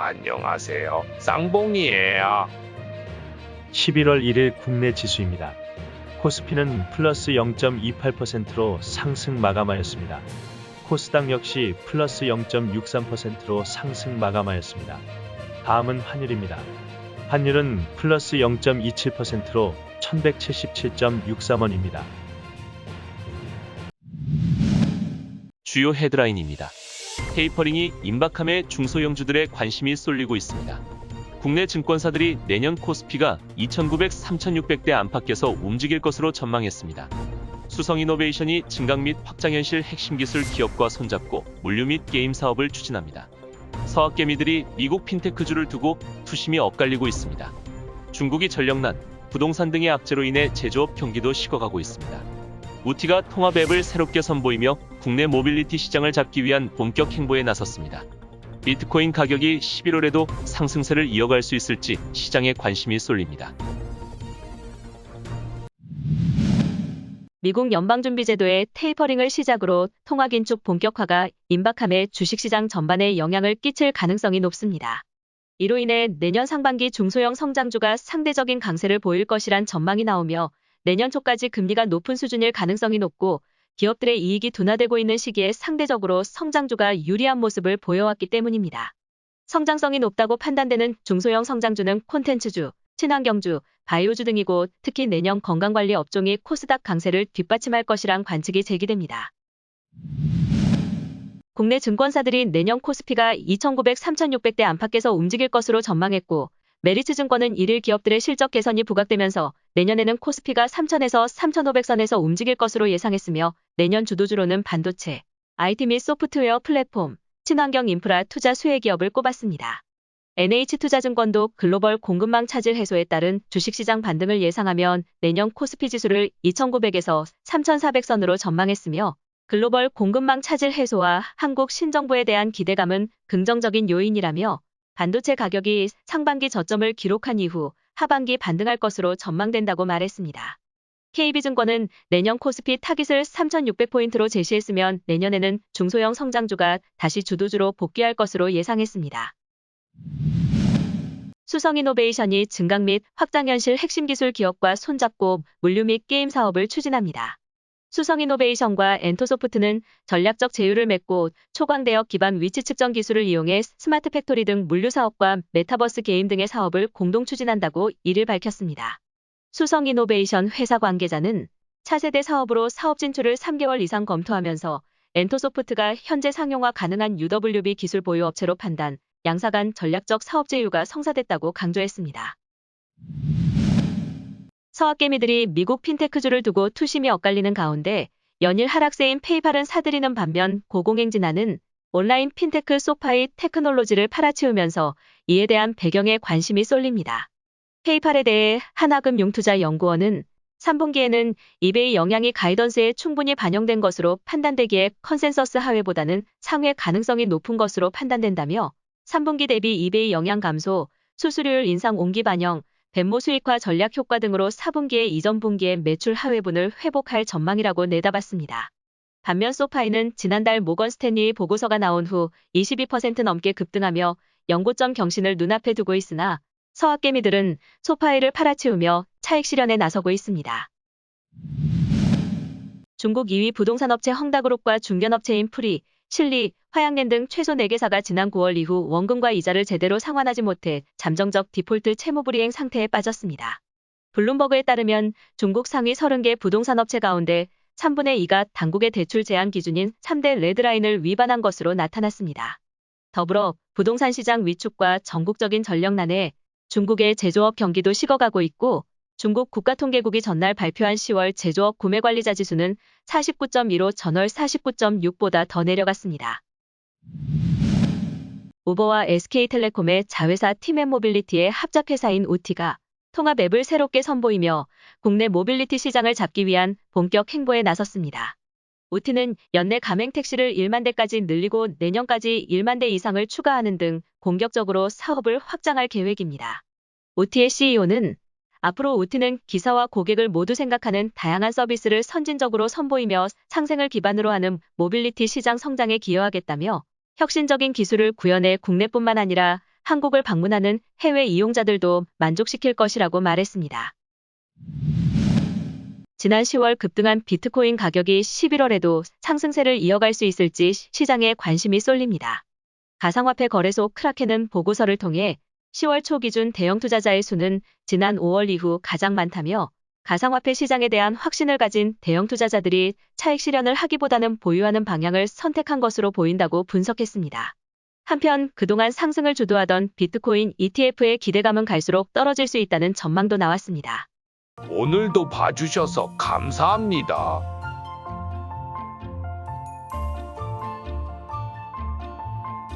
안녕하세요. 쌍봉이에요. 11월 1일 국내 지수입니다. 코스피는 플러스 0.28%로 상승 마감하였습니다. 코스닥 역시 플러스 0.63%로 상승 마감하였습니다. 다음은 환율입니다. 환율은 플러스 0.27%로 1177.63원입니다. 주요 헤드라인입니다. 테이퍼링이 임박함에 중소형주들의 관심이 쏠리고 있습니다. 국내 증권사들이 내년 코스피가 2,900, 3,600대 안팎에서 움직일 것으로 전망했습니다. 수성이노베이션이 증강 및 확장 현실 핵심 기술 기업과 손잡고 물류 및 게임 사업을 추진합니다. 서학개미들이 미국 핀테크주를 두고 투심이 엇갈리고 있습니다. 중국이 전력난, 부동산 등의 악재로 인해 제조업 경기도 식어가고 있습니다. 우티가 통합 앱을 새롭게 선보이며 국내 모빌리티 시장을 잡기 위한 본격 행보에 나섰습니다. 비트코인 가격이 11월에도 상승세를 이어갈 수 있을지 시장에 관심이 쏠립니다. 미국 연방준비제도의 테이퍼링을 시작으로 통화 긴축 본격화가 임박함에 주식시장 전반에 영향을 끼칠 가능성이 높습니다. 이로 인해 내년 상반기 중소형 성장주가 상대적인 강세를 보일 것이란 전망이 나오며 내년 초까지 금리가 높은 수준일 가능성이 높고 기업들의 이익이 둔화되고 있는 시기에 상대적으로 성장주가 유리한 모습을 보여왔기 때문입니다. 성장성이 높다고 판단되는 중소형 성장주는 콘텐츠주, 친환경주, 바이오주 등이고 특히 내년 건강관리 업종이 코스닥 강세를 뒷받침할 것이란 관측이 제기됩니다. 국내 증권사들이 내년 코스피가 2,900, 3,600대 안팎에서 움직일 것으로 전망했고 메리츠 증권은 일일 기업들의 실적 개선이 부각되면서 내년에는 코스피가 3,000에서 3,500선에서 움직일 것으로 예상했으며 내년 주도주로는 반도체, IT 및 소프트웨어 플랫폼, 친환경 인프라 투자 수혜 기업을 꼽았습니다. NH투자증권도 글로벌 공급망 차질 해소에 따른 주식시장 반등을 예상하면 내년 코스피 지수를 2,900에서 3,400선으로 전망했으며 글로벌 공급망 차질 해소와 한국 신정부에 대한 기대감은 긍정적인 요인이라며 반도체 가격이 상반기 저점을 기록한 이후 하반기 반등할 것으로 전망된다고 말했습니다. KB증권은 내년 코스피 타깃을 3,600포인트로 제시했으면 내년에는 중소형 성장주가 다시 주도주로 복귀할 것으로 예상했습니다. 수성이노베이션이 증강 및 확장현실 핵심 기술 기업과 손잡고 물류 및 게임 사업을 추진합니다. 수성이노베이션과 엔토소프트는 전략적 제휴를 맺고 초광대역 기반 위치 측정 기술을 이용해 스마트 팩토리 등 물류 사업과 메타버스 게임 등의 사업을 공동 추진한다고 이를 밝혔습니다. 수성이노베이션 회사 관계자는 차세대 사업으로 사업 진출을 3개월 이상 검토하면서 엔토소프트가 현재 상용화 가능한 UWB 기술 보유 업체로 판단, 양사 간 전략적 사업 제휴가 성사됐다고 강조했습니다. 서학개미들이 미국 핀테크주를 두고 투심이 엇갈리는 가운데 연일 하락세인 페이팔은 사들이는 반면 고공행진하는 온라인 핀테크 소파이 테크놀로지를 팔아치우면서 이에 대한 배경에 관심이 쏠립니다. 페이팔에 대해 하나금융투자연구원은 3분기에는 이베이 영향이 가이던스에 충분히 반영된 것으로 판단되기에 컨센서스 하회보다는 상회 가능성이 높은 것으로 판단된다며 3분기 대비 이베이 영향 감소, 수수료율 인상 온기 반영, 벤모 수익화 전략 효과 등으로 4분기에 이전 분기의 매출 하회분을 회복할 전망이라고 내다봤습니다. 반면 소파이는 지난달 모건 스탠리 보고서가 나온 후 22% 넘게 급등하며 연고점 경신을 눈앞에 두고 있으나 서학개미들은 소파이를 팔아치우며 차익 실현에 나서고 있습니다. 중국 2위 부동산업체 헝다그룹과 중견업체인 프리, 실리, 화양랜 등 최소 4개사가 지난 9월 이후 원금과 이자를 제대로 상환하지 못해 잠정적 디폴트 채무불이행 상태에 빠졌습니다. 블룸버그에 따르면 중국 상위 30개 부동산 업체 가운데 3분의 2가 당국의 대출 제한 기준인 3대 레드라인을 위반한 것으로 나타났습니다. 더불어 부동산 시장 위축과 전국적인 전력난에 중국의 제조업 경기도 식어가고 있고 중국 국가통계국이 전날 발표한 10월 제조업 구매관리자 지수는 49.2로 전월 49.6보다 더 내려갔습니다. 우버와 SK텔레콤의 자회사 팀앤모빌리티의 합작회사인 우티가 통합 앱을 새롭게 선보이며 국내 모빌리티 시장을 잡기 위한 본격 행보에 나섰습니다. 우티는 연내 가맹 택시를 1만 대까지 늘리고 내년까지 1만 대 이상을 추가하는 등 공격적으로 사업을 확장할 계획입니다. 우티의 CEO는 앞으로 우티는 기사와 고객을 모두 생각하는 다양한 서비스를 선진적으로 선보이며 상생을 기반으로 하는 모빌리티 시장 성장에 기여하겠다며 혁신적인 기술을 구현해 국내뿐만 아니라 한국을 방문하는 해외 이용자들도 만족시킬 것이라고 말했습니다. 지난 10월 급등한 비트코인 가격이 11월에도 상승세를 이어갈 수 있을지 시장에 관심이 쏠립니다. 가상화폐 거래소 크라켄은 보고서를 통해 10월 초 기준 대형 투자자의 수는 지난 5월 이후 가장 많다며 가상화폐 시장에 대한 확신을 가진 대형 투자자들이 차익 실현을 하기보다는 보유하는 방향을 선택한 것으로 보인다고 분석했습니다. 한편 그동안 상승을 주도하던 비트코인 ETF의 기대감은 갈수록 떨어질 수 있다는 전망도 나왔습니다. 오늘도 봐주셔서 감사합니다.